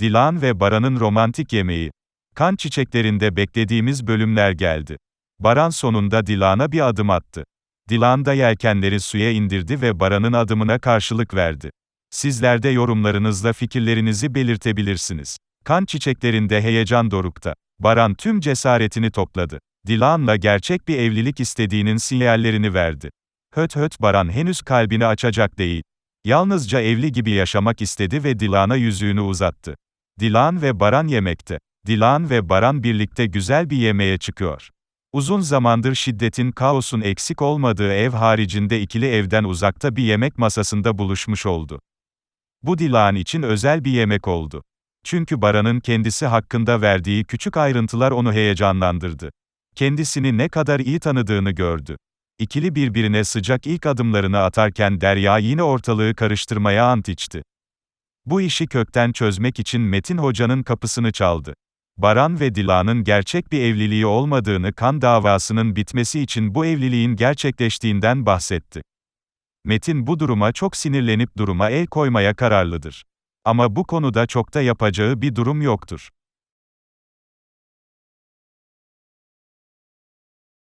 Dilan ve Baran'ın romantik yemeği. Kan çiçeklerinde beklediğimiz bölümler geldi. Baran sonunda Dilan'a bir adım attı. Dilan da yelkenleri suya indirdi ve Baran'ın adımına karşılık verdi. Sizler de yorumlarınızla fikirlerinizi belirtebilirsiniz. Kan çiçeklerinde heyecan dorukta. Baran tüm cesaretini topladı. Dilan'la gerçek bir evlilik istediğinin sinyallerini verdi. Höt höt Baran henüz kalbini açacak değil. Yalnızca evli gibi yaşamak istedi ve Dilan'a yüzüğünü uzattı. Dilan ve Baran yemekte. Dilan ve Baran birlikte güzel bir yemeğe çıkıyor. Uzun zamandır şiddetin, kaosun eksik olmadığı ev haricinde ikili evden uzakta bir yemek masasında buluşmuş oldu. Bu Dilan için özel bir yemek oldu. Çünkü Baran'ın kendisi hakkında verdiği küçük ayrıntılar onu heyecanlandırdı. Kendisini ne kadar iyi tanıdığını gördü. İkili birbirine sıcak ilk adımlarını atarken Derya yine ortalığı karıştırmaya ant içti. Bu işi kökten çözmek için Metin Hoca'nın kapısını çaldı. Baran ve Dila'nın gerçek bir evliliği olmadığını kan davasının bitmesi için bu evliliğin gerçekleştiğinden bahsetti. Metin bu duruma çok sinirlenip duruma el koymaya kararlıdır. Ama bu konuda çok da yapacağı bir durum yoktur.